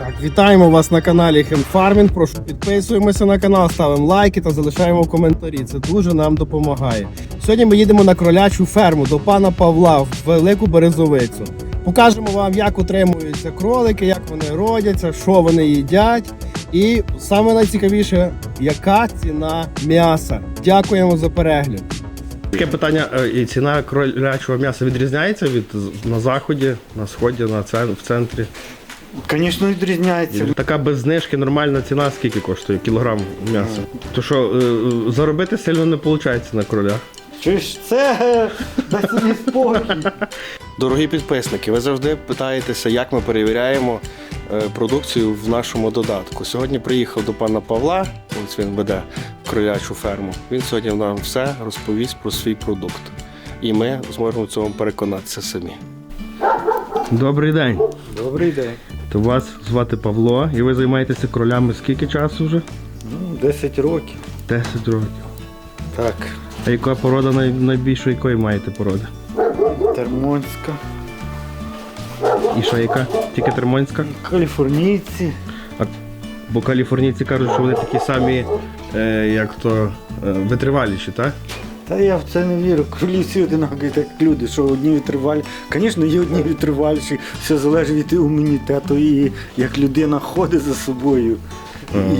Так, вітаємо вас на каналі Хемфармінг. Прошу підписуємося на канал, ставимо лайки та залишаємо коментарі. Це дуже нам допомагає. Сьогодні ми їдемо на кролячу ферму до пана Павла в Велику Березовицю. Покажемо вам, як утримуються кролики, як вони родяться, що вони їдять. І саме найцікавіше, яка ціна м'яса. Дякуємо за перегляд. Таке питання: е, і ціна кролячого м'яса відрізняється від на заході, на сході, на в центрі. Звісно, відрізняється. Така без знижки нормальна ціна скільки коштує кілограм м'яса. То що е, заробити сильно не виходить на кролях. Чи ж це е, собі спокій. Дорогі підписники, ви завжди питаєтеся, як ми перевіряємо е, продукцію в нашому додатку. Сьогодні приїхав до пана Павла, ось він веде кролячу ферму. Він сьогодні нам все розповість про свій продукт. І ми зможемо в цьому переконатися самі. Добрий день. Добрий день. То вас звати Павло, і ви займаєтеся кролями скільки часу вже? Ну, 10 років. 10 років. Так. А яка порода най- найбільшої якої маєте породи? Термонська, І що яка? Тільки термонська? каліфорнійці. Бо каліфорнійці кажуть, що вони такі самі, е, як то е, витриваліші, так? Та я в це не вірю. Кролі всі одинакові, так як люди, що одні витривалі. Звісно, є одні витриваліші, все залежить від імунітету і як людина ходить за собою.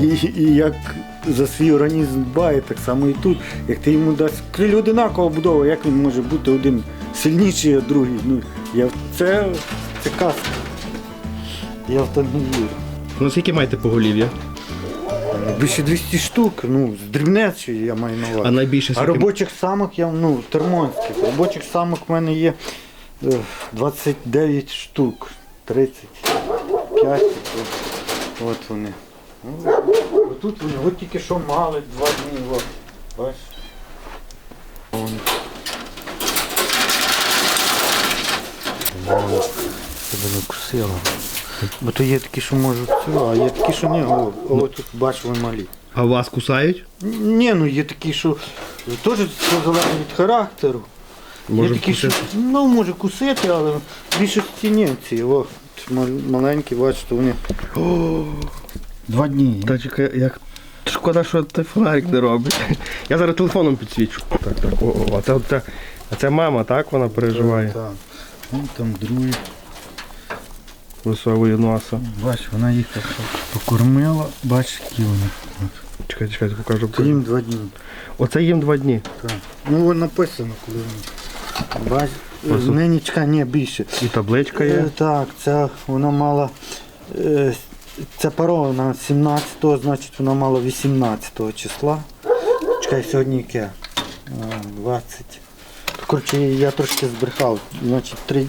І, і як за свій організм дбає, так само і тут. Як ти йому дасть криль одинакова будова, як він може бути один сильніший, а другий. Ну, я в це, це казка. Я в це не вірю. Ну скільки маєте поголів'я? Більше 200 штук, ну, з дрібнечої я маю на увазі. А найбільше А скільки? робочих самок я ну, термонських. Робочих самок в мене є е, 29 штук, 35. От, от вони. Ну, Тут вони от тільки що мали два дні. От. Бачиш? Вон. Тебе не кусила. Бо то є такі, що можуть цю, а є такі, що ні. О, о, тут бачиш, вони малі. А вас кусають? Ні, ну є такі, що теж все залежить від характеру. Може є такі, що вкусити? ну, може кусити, але більшості ні ці. О, мал- маленькі, бачите, вони. О, два дні. Та чекай, як. Шкода, що той фонарик не робить. Я зараз телефоном підсвічу. Так, так. О, о, а це, це, а це мама, так? Вона переживає. Так. Вон там другий. Висовує носа. Бач, вона їх так покормила, бач, які вони. Чекай, чекай, покажу. Це їм два дні. Оце їм два дні. Так. Ну вон написано, коли вони. Бач, Ось тут. нині чекай, ні, більше. І табличка Е, є. Так, це вона мала. е, Це парована 17-го, значить вона мала 18 числа. Чекай, сьогодні яке? А, 20. Коротше, я трошки збрехав. Значить, 3,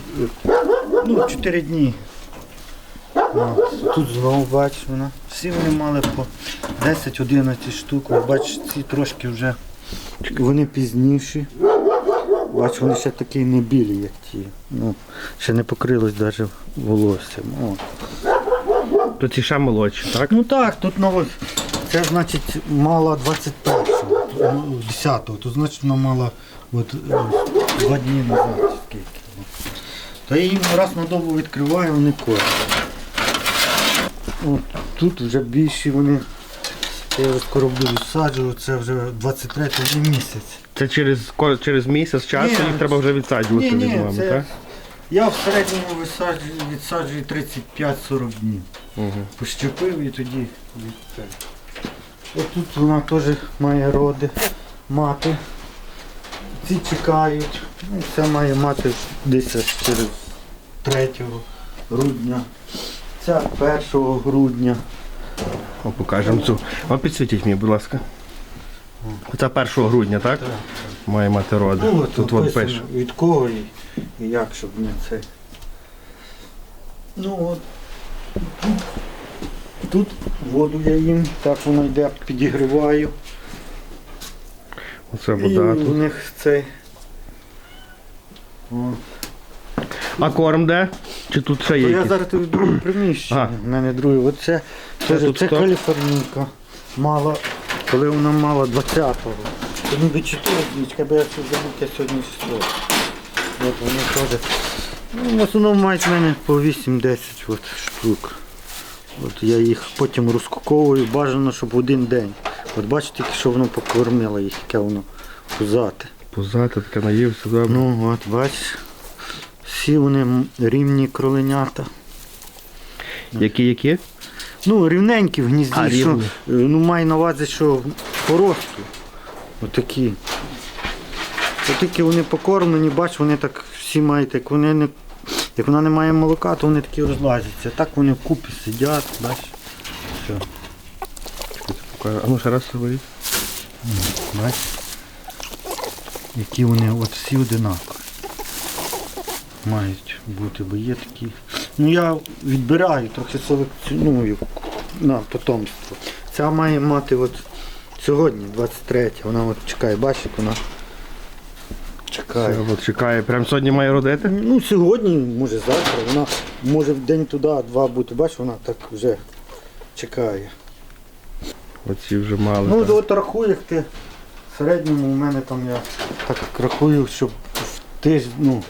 ну, 4 дні. О, тут знову бачиш вона. Всі вони мали по 10-11 штук. Бачиш, ці трошки вже вони пізніші. Бач, вони ще такі не білі, як ті. Ну, ще не покрилось навіть волоссям. О. Ці ще молодші, так? Ну так, тут ново. Це значить мала 21-го, ну, 10-го, то значить вона мала от, два дні назад. Скільки. Та їм раз на добу відкриваю, вони кормять. От, тут вже більші вони. Я скоро буду відсаджувати, це вже 23-й місяць. Це через, через місяць часу їх треба вже відсаджувати Ні, від мами, це- так? Я в середньому висаджую, відсаджую 35-40 днів. Угу. Пощепив і тоді від. От тут вона теж має роди, мати. Ці чекають. Ну, це має мати десь через 3 грудня. Ця 1 грудня. О, покажемо цю. О, підсвітіть мені, будь ласка. Це 1 грудня, так? Так. Має мати роди. Ну, от Тут от написано, пише. від кого і, і як, щоб не це. Ну от. Тут, воду я їм, так воно йде, підігріваю. Оце І вода у тут. них цей. О. А корм де? Чи тут То є я якісь? зараз тут в другому приміщенні. У мене друге. Оце Це це, тут це каліфорнійка. Мала, коли вона мала 20-го. Це ніби 4 днічка, бо я ще забув, яке сьогодні число. От вони теж. Ну, в основному мають в мене по 8-10 от штук. От я їх потім розкуковую, бажано, щоб один день. От бачите, тільки що воно покормило їх, яке воно пузате. Позати таке наївся, добре. Ну от бачиш, всі вони рівні кроленята. Які які? Ну, рівненькі в гнізді, А, що, рівні. е, ну, маю на увазі, що по росту. Отакі. Отакі вони покормлені, бач, вони так всі мають, як вони не. Як вона не має молока, то вони такі розлазяться. Так вони вкупі сидять, бач. Все, А ну ще раз говоріть. бач. Які вони от всі одинакові. Мають бути, бо є такі. Ну я відбираю, трохи селекціоную на потомство. Ця має мати от сьогодні, 23, вона от чекає, бачиш, як вона чекає. Це от чекає. Прям сьогодні має родити? Ну сьогодні, може завтра, вона може в день туди, два бути, бачиш, вона так вже чекає. Оці вже мали. Ну, так. от рахуй, як ти в середньому у мене там я так рахую, що в тиждень, ну,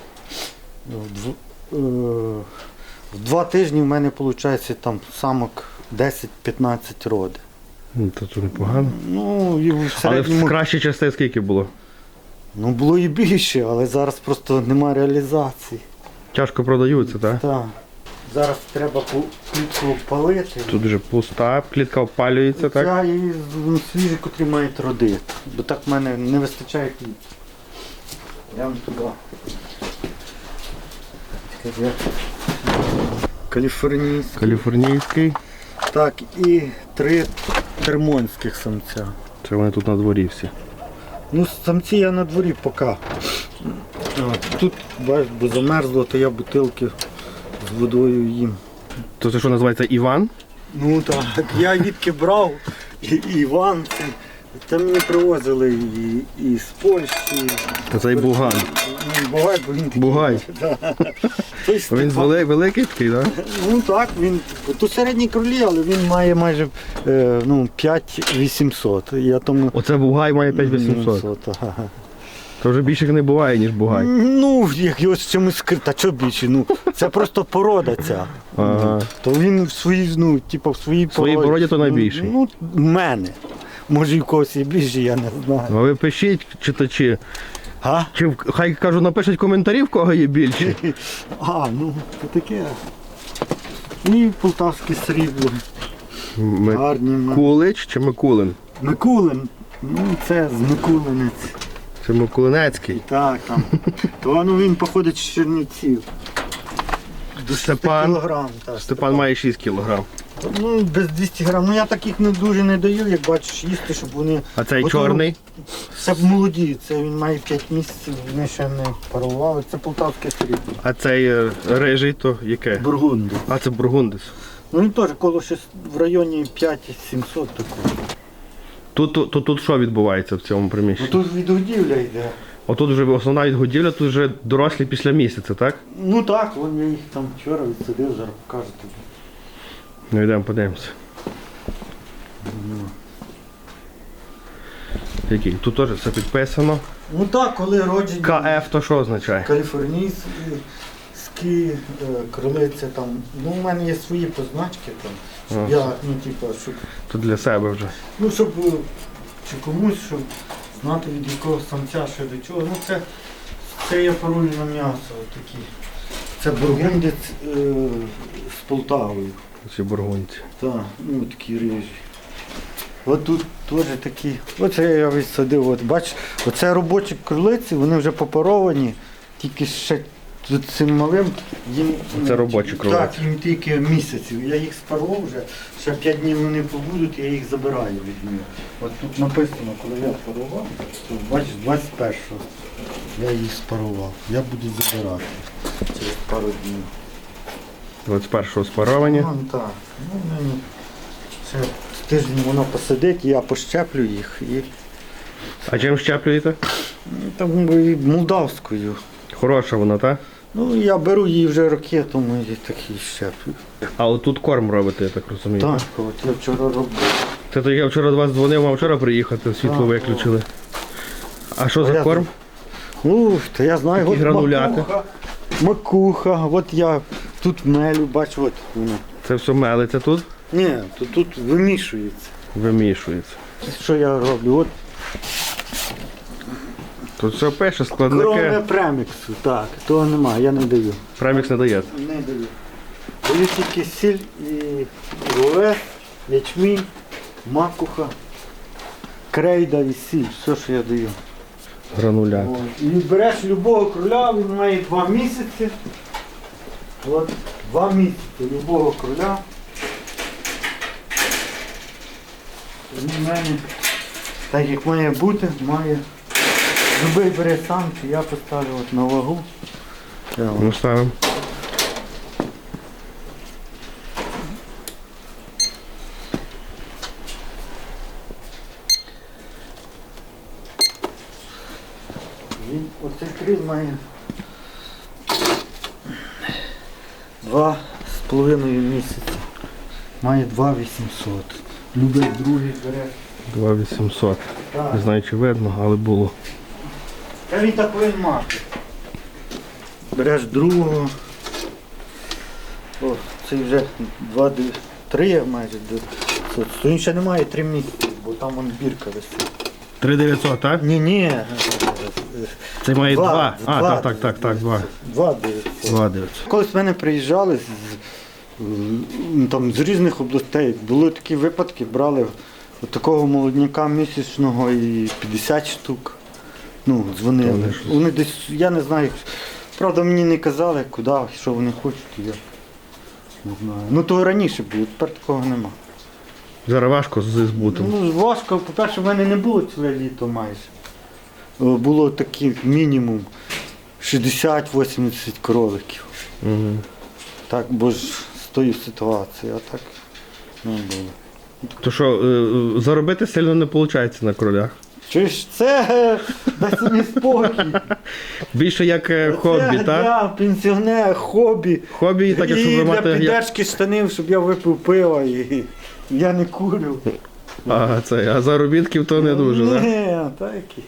в, дв- е, в два тижні в мене виходить там самок 10-15 роди. Ну, то тут непогано. Ну, і в Але середньому в кращій частині скільки було? ну, було і більше, але зараз просто немає реалізації. Тяжко продаються, так? Так. Зараз треба по- клітку палити. Тут вже пуста, клітка опалюється, так? Ця і ну, свіжі, котрі мають родити. Бо так в мене не вистачає клітки. Прямо туди. Каліфорнійський. Каліфорнійський. Так, і три термонських самця. Це вони тут на дворі всі. Ну, самці я на дворі поки. Тут, бачиш, бо замерзло, то я бутилки з водою їм. То це що називається Іван? Ну так, я відки брав, і, і Іван, це, це мені привозили і, і з Польщі. Та це і Буган. Ну, Бугай, бо він такий. Бугай. Да. Той Він Степан- вели- великий такий, так? Ну так, він тут середній кролі, але він має майже е, ну, 5800. Я тому... Оце Бугай має 5800. ага. То вже більше не буває, ніж Бугай. Ну, як його з чимось скрити, та що більше, ну, це просто порода ця. Ага. То він в своїй, ну, типу, в своїй В своїй породі то найбільший. Ну, в мене. Може, і в когось і більше, я не знаю. А ви пишіть, читачі. А? Чи в- хай кажу, напишіть коментарі, в кого є більше. А, ну, це таке. І полтавське срібло. Ми... Гарні. ми- Кулич чи Микулин? Микулин. Ну, це з Микулинець. Це Микулинецький. Так, там. То ну, він походить з Чернівців. До 6 Степан. кілограм. Так, Степан має 6 кілограм. Ну, без 200 грам. Ну я таких не дуже не даю, як бачиш, їсти, щоб вони. А цей чорний. Це молоді, це він має 5 місяців, вони ще не парували. Це полтавське срібло. А цей е, рижий, то яке? Бургунди. А це Бургундис. Ну він теж коло щось в районі 5700 такого. Тут, тут, тут, що відбувається в цьому Ну приміщенні? тут відгодівля йде. Отут вже основна відгодівля, тут вже дорослі після місяця, так? Ну так, вон я їх там вчора відсадив, зараз покажу тобі. Ну йдемо подивимося. Який? Тут теж все підписано. Ну так, коли роджені. КФ то що означає? Каліфорнійські е, кролиця там. Ну, у мене є свої позначки там. Щоб Ага. я, ну, типу, щоб, Тут для себе вже. ну, щоб е, чи комусь, щоб знати від якого самця ще до чого. Ну, це, це є на м'ясо такі. Це бургундець е, з Полтавою. Це бургунці. Так, ну такі рижі. От тут теж такі. Оце я відсадив. От, бачиш, оце робочі кролиці, вони вже попаровані, тільки ще тут цим малим їм. Це робочі кролиці. Так, їм тільки місяців. Я їх спарував вже, ще 5 днів вони побудуть, я їх забираю від них. От тут написано, коли я спарував, то бачиш, 21-го я їх спарував. Я буду забирати через пару днів. 21-го спаровані. Ну, так. Ну, мені ще тиждень воно посидить, я пощеплю їх і А чим щеплюєте? ну, там і молдавською. Хороша вона, так? Ну, я беру її вже я так і щеплю. А отут корм робите, я так розумію. Так, от я вчора робив. Це то я вчора до вас дзвонив, вам вчора приїхати, світло виключили. А що за я корм? Ну, то я знаю, Такі от грануляти. макуха, макуха, от я тут мелю, бачу, от воно. Це все мелиться тут, Ні, то тут вимішується. вимішується. Що я роблю? От Тут все пише, кроме складники. преміксу, так, того немає, я не даю. Премікс не дає. Не даю. Даю тільки сіль і руле, ячмінь, макуха, крейда і сіль, все, що я даю. Гранулят. От. І береш любого кроля, він має два місяці. От, два місяці любого кроля. Він в мене, так як має бути, має. Любий бере сам, чи я поставлю от на вагу. Я Ну ставимо. Він оцей крил має два з половиною місяці. Має 2800. Любий другий бере. 2800. Так. Не знаю, чи видно, але було. Та він так повинен мати. Береш другого. О, це вже два, три майже. він ще немає три місяці, бо там вон бірка висить. 3900, так? Ні, ні. Це має Два, два. А, два так, так, так, так, два. Два дев'ятсот. Два 900. Колись в мене приїжджали з, м, там, з різних областей. Були такі випадки, брали от такого молодняка місячного і 50 штук. Ну, дзвонили. вони десь, я не знаю, правда мені не казали, куди, що вони хочуть, я не знаю. Ну то раніше було, тепер такого нема. Зараз важко з збутом. Ну, важко, по-перше, в мене не було ціле літо майже. Е, Було такі мінімум 60-80 кроликів. Угу. Так, бо ж з тої ситуації, а так не було. То що, е, е, заробити сильно не виходить на кролях. Чи ж це е, дай собі спокій. Більше як е, хобі, це так? для хобі. Хобі так, таке, і для мати. як- піддержки штанів, щоб я випив пива і я не курю. А, це, а заробітків то не дуже, так? Ні, так. і.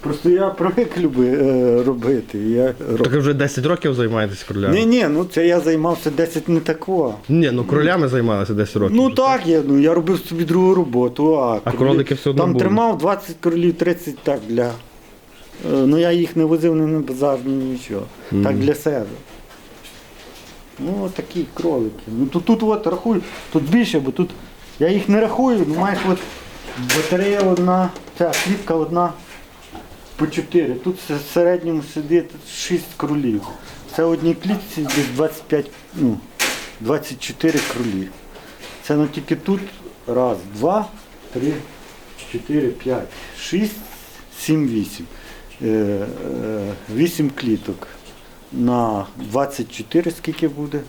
Просто я привик люби, е, робити. Я роб... Так ви вже 10 років займаєтесь кролями? Ні, ні, ну це я займався 10 не такого. Ні, ну кролями займалися 10 років. Ну так, я, ну, я робив собі другу роботу, а, А кролики все одно там були? тримав 20 кролів, 30 так для. е, Ну я їх не возив ні на базар, ні нічого. Так для себе. Ну, такі кролики. Ну тут, тут от рахую, тут більше, бо тут я їх не рахую, ну маєш от батарея одна, ця клітка одна по 4. Тут в середньому сидить 6 кролів. Це в одній клітці десь 25, ну, 24 кролі. Це ну тільки тут раз, два, три, чотири, п'ять, шість, сім, вісім. Е, е, Вісім кліток на 24 скільки буде?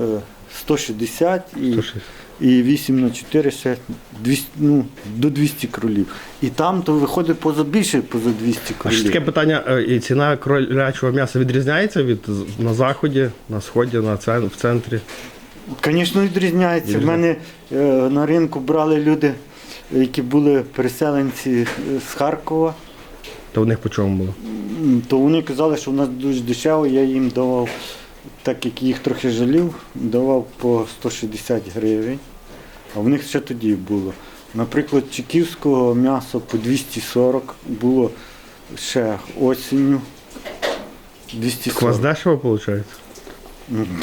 Е, 160 і, 160. І 8 на 4 ще 200, ну, до 200 кролів. І там то виходить поза більше поза 200 А ще таке питання: е, і ціна кролячого м'яса відрізняється від з- на заході, на сході, на цен, в центрі? Звісно, відрізняється. В мене е, на ринку брали люди, які були переселенці е, з Харкова. То в них по чому було? М, То вони казали, що в нас дуже дешево, я їм давав, так як їх трохи жалів, давав по 160 гривень. А в них ще тоді було. Наприклад, чеківського м'яса по 240 було ще осінню. У 240. вас дешево виходить?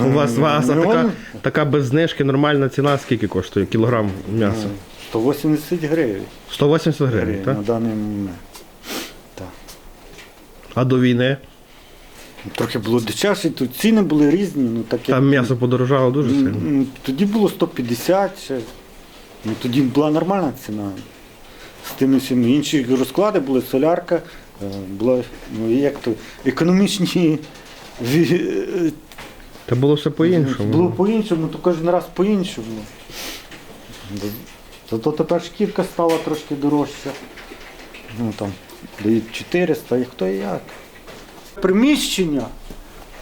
У вас, у вас така, така без знижки нормальна ціна скільки коштує кілограм м'яса? 180 гривень. 180 гривень, гривень так? на даний момент. Так. А до війни Трохи було дешевше, тут ціни були різні. Ну, так як- там м'ясо подорожало дуже сильно. Тоді було 150 ще. Ну, тоді була нормальна ціна. З тими всіми інші розклади були, солярка, е, була, ну, як то, економічні. Та було все по-іншому. Було по-іншому, то кожен раз по-іншому. Зато тепер шкірка стала трошки дорожча. Ну там дають 400, і хто і як. Приміщення.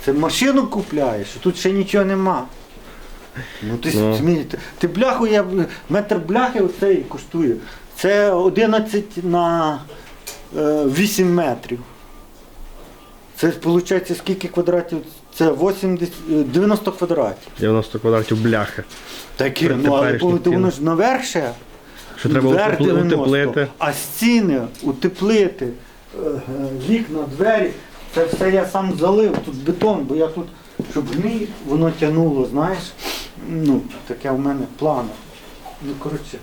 Це машину купляєш, тут ще нічого нема. Ну ти Ну. смієте. Ти бляху, я метр бляхи оцей коштує. Це 11 на е, 8 метрів. Це виходить скільки квадратів Це 80, е, 90 квадратів. 90 квадратів бляхи. Таке, ну але воно ж наверх ще, Що треба вверх утеплити. а стіни утеплити, е, е, вікна, двері, це все я сам залив, тут бетон, бо я тут, щоб гній, воно тягнуло, знаєш. Ну, таке в мене плани. Ну, коротше.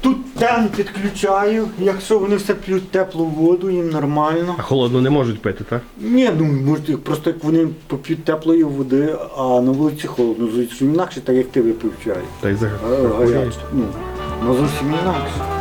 Тут тен підключаю, якщо вони все п'ють теплу воду, їм нормально. А холодно не можуть пити, так? Ні, ну можуть, просто як вони поп'ють теплої води, а на вулиці холодно, зовсім інакше, так як ти випив чай. Та й А, гаряче. Ну, ну зовсім інакше.